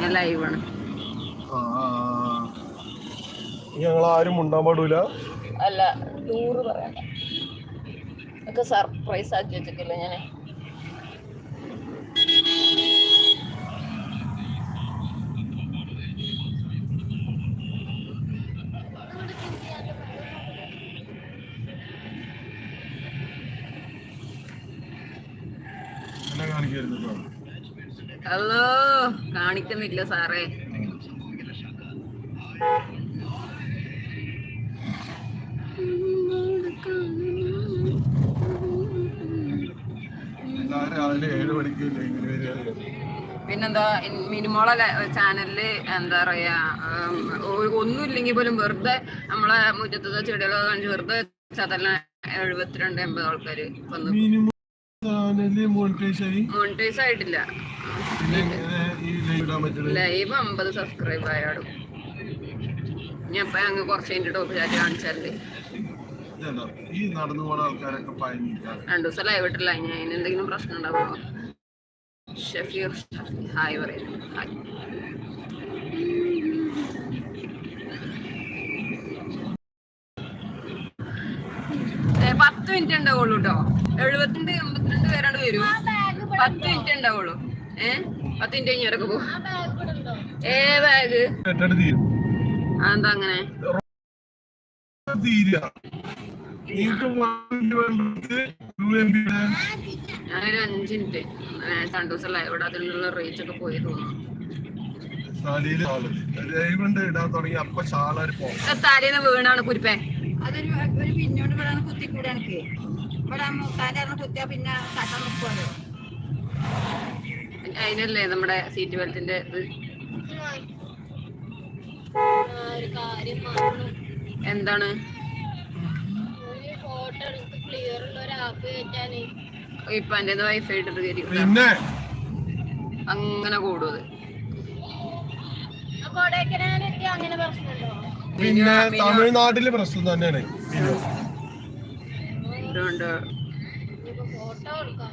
ഞാൻ ലൈവാണ്. ഞങ്ങൾ ആരും ഉണ്ടാൻ പാടൂല. അല്ല ടൂറ് പറയണ്ട. ഒക്കെ സർപ്രൈസ് ആക്കി വെച്ചിട്ടില്ല ഞാൻ Hello. ഹലോ കാണിക്കുന്നില്ല സാറേ. പിന്നെന്താ മിനിമോളെ ചാനലിൽ എന്താ പറയാ ഒന്നുമില്ലെങ്കിൽ പോലും വെറുതെ നമ്മളെ മുറ്റത്തെ ചെടികളൊക്കെ കാണിച്ച് വെറുതെ ചതല്ല എഴുപത്തിരണ്ട് എൺപത് ആൾക്കാര് വന്നു മോണിറ്റൈസ് ആയി. മോണിറ്റൈസ് ആയിട്ടില്ല. ലൈവ് അമ്പത് സബ്സ്ക്രൈബ് ആയാടും ഞാൻ ഇപ്പൊ അങ്ങ് കുറച്ച് കഴിഞ്ഞിട്ട് ടോപ്പിലാക്കി കാണിച്ചാലേ. ഇതല്ല ഈ നടന്നു പോണ ആൾക്കാരൊക്കെ പയനിക്കാണ് രണ്ടു ദിവസം ലൈവ് ഇട്ടില്ല ഞാൻ എന്തെങ്കിലും പ്രശ്നം ഉണ്ടാവുമോ? ഷഫീർ ഹായ് പറയുന്നു ഹായ്. പത്ത് മിനിറ്റ് ഉണ്ടാവുള്ളൂ കേട്ടോ എഴുപത്തിരണ്ട് എൺപത്തിരണ്ട് പേരാണ് വരും. പത്ത് മിനിറ്റ് ഉണ്ടാവുള്ളൂ ഏ? പത്ത് മിനിറ്റ് കഴിഞ്ഞവരൊക്കെ പോകും ഏ ബാഗ് തീരും. അങ്ങനെ? ഞാനൊരു അഞ്ച് മിനിറ്റ്. രണ്ടു ദിവസം ലൈവ് അതിനുള്ള റീച്ച് ഒക്കെ പോയി തോന്നുന്നു. തലേന്ന് വീണാണ് കുരിപ്പേ. അതൊരു ഒരു പിന്നോട് ഇവിടെ കുത്തി കൂടെ എനിക്ക്. ഇവിടെ മൂത്താന്റെ കുത്തിയാ പിന്നെ കട്ട നിൽക്കുമല്ലോ അതിനല്ലേ നമ്മുടെ സീറ്റ് ബെൽറ്റിന്റെ ഇത്. എന്താണ്? ഒരു ഫോട്ടോ എടുത്ത് ക്ലിയർ ഉള്ള ഒരു ആപ്പ് കയറ്റാന് ഇപ്പൊ എന്റെ വൈഫൈ ഇട്ടിട്ട് കയറി പിന്നെ അങ്ങനെ കൂടും പിന്നെ തമിഴ്നാട്ടിൽ പ്രശ്നം തന്നെയാണ്. ഫോട്ടോ എടുക്കാൻ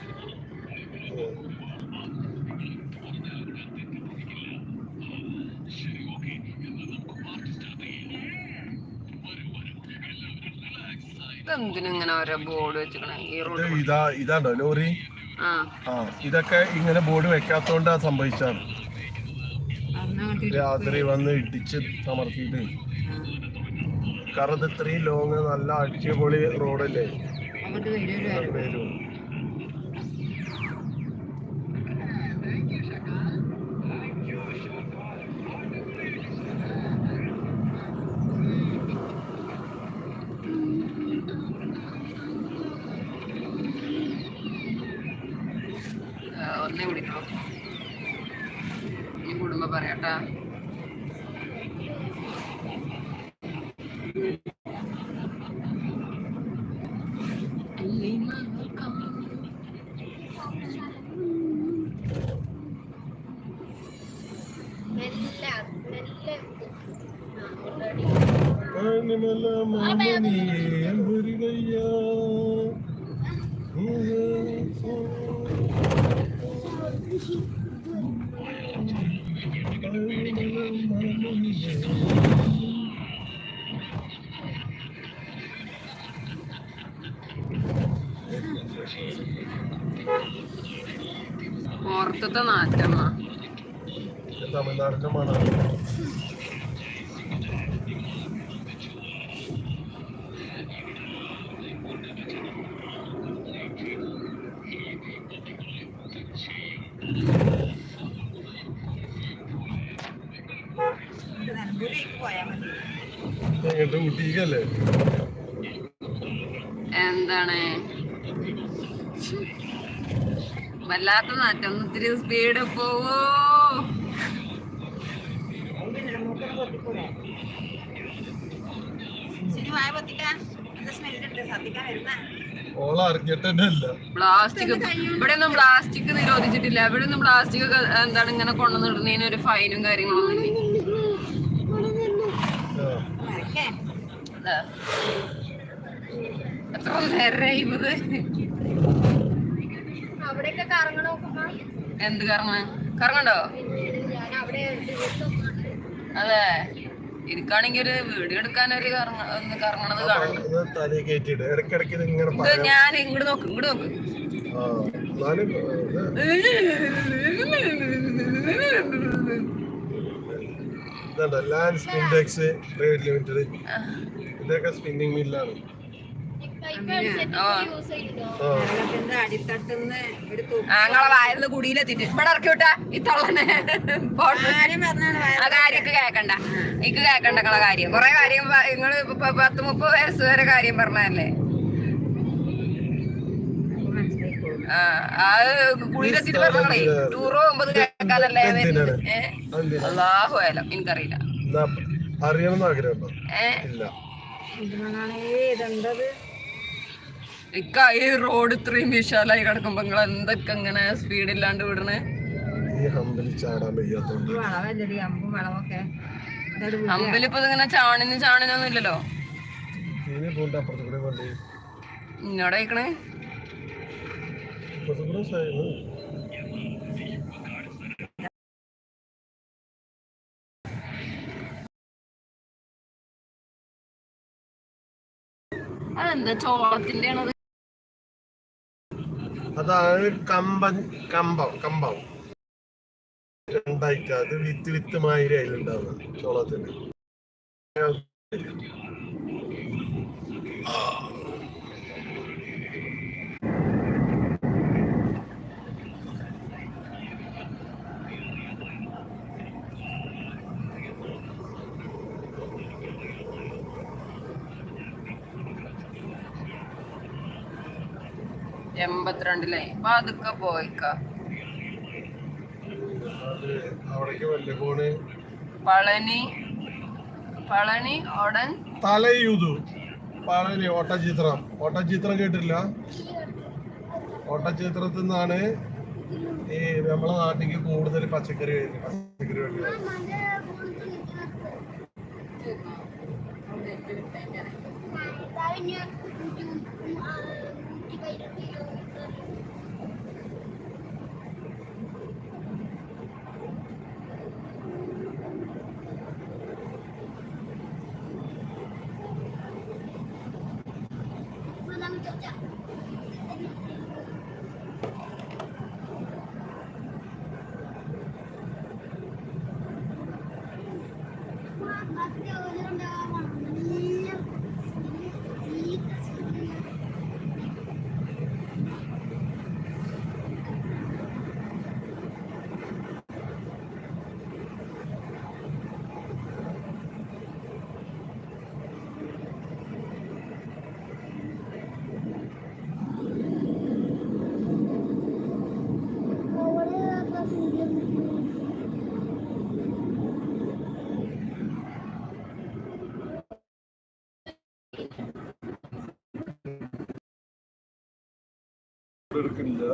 ഓരോ ബോർഡ് വെച്ചിക്കണേ ഈ റോഡ് ഇതാ ഇതാണ്ടോ ലോറി? ആ. ആ ഇതൊക്കെ ഇങ്ങനെ ബോർഡ് വെക്കാത്തോണ്ടാ സംഭവിച്ചാണ് രാത്രി വന്ന് ഇടിച്ച് സമർത്തിയിട്ട് കാരണം ഇത് ഇത്രയും ലോങ് നല്ല അടിച്ചുപൊളി റോഡല്ലേ വരും. ആ, ഒന്നേ വിളിക്കണം ഈ കുടുംബം പറയാട്ടാ. മെല്ലെ മാമനിയേ നാറ്റമ്മ. തമിഴ്നാടിന്റെ മണാണ് എന്താണ്? വല്ലാത്ത നാറ്റം. ഒത്തിരി സ്പീഡ് പോവോ ഇവിടെ ഒന്നും പ്ലാസ്റ്റിക് നിരോധിച്ചിട്ടില്ല. ഇവിടെ ഒന്നും പ്ലാസ്റ്റിക് എന്താണ് ഇങ്ങനെ കൊണ്ടുവന്നിടുന്നതിന് ഒരു ഫൈനും കാര്യങ്ങളൊന്നും ഇല്ല ആ. മരക്കേ അതാ. എത്ര നേരമായി ഇത്? അവിടെയൊക്കെ കറങ്ങണ നോക്കുമ്പോ? എന്ത് കറങ്ങ കറങ്ങണ്ടോ ഞാൻ അവിടെ ദിവസം അതെ. എനിക്കാണെങ്കിൽ ഒരു വീട് എടുക്കാൻ ഒരു ഒന്ന് കറങ്ങണത് ഇത് പറയാം. ഞാൻ ഇങ്ങോട്ട് നോക്ക് ഇങ്ങോട്ട് നോക്ക്. പ്രൈവറ്റ് ലിമിറ്റഡ് ഇതൊക്കെ സ്പിന്നിങ് മില്ലാണ് അടിത്തട്ടുന്ന് ഒരു ഞങ്ങളെ കുടിയിലെത്തിട്ട് ഇവിടെ ഇറക്കി വിട്ടാ. ആ കാര്യൊക്കെ കേക്കണ്ട ഇക്ക് കേക്കണ്ട. നിങ്ങളെ കാര്യം. കൊറേ കാര്യം നിങ്ങൾ പത്ത് മുപ്പത് വയസ്സ് വരെ കാര്യം പറഞ്ഞല്ലേ കുടിയിലെത്തിട്ട് പറഞ്ഞേ ടൂറ് ഒമ്പത് കേക്കാലല്ലേ അള്ളാഹു ആയാലും എനിക്കറിയില്ല അറിയണം ആഗ്രഹം ഇല്ല. ഇക്ക ഈ റോഡ് ഇത്രയും വിശാലായി കിടക്കുമ്പോ നിങ്ങൾ എന്തൊക്കെ ഇങ്ങനെ സ്പീഡ് ഇല്ലാണ്ട് വിടണേ. അമ്പലിപ്പോ ഇങ്ങനെ ചാണിന് ചാണിനൊന്നും ഇല്ലല്ലോ? ഇനി അതെന്താ ചോളത്തിന്റെ ആണത് അതാണ് കമ്പൻ കമ്പം കമ്പം. ഉണ്ടായിട്ട് അത് വിത്ത് വിത്ത് മാതിരി അതിലുണ്ടാവുന്നത് ചോളത്തിന്. എൺപത്തിരണ്ടിലേ. അപ്പൊ അതൊക്കെ പോയിക്ക. പളനി പളനി ഉടൻ തലയൂതു. പളനി ഓട്ടചിത്രം. ഓട്ടചിത്രം കേട്ടില്ല ഓട്ടചിത്രത്തിൽ നിന്നാണ് ഈ നമ്മളെ നാട്ടിലേക്ക് കൂടുതൽ പച്ചക്കറി വരുന്നത്. പച്ചക്കറി വരുന്നത്. Walang jojo.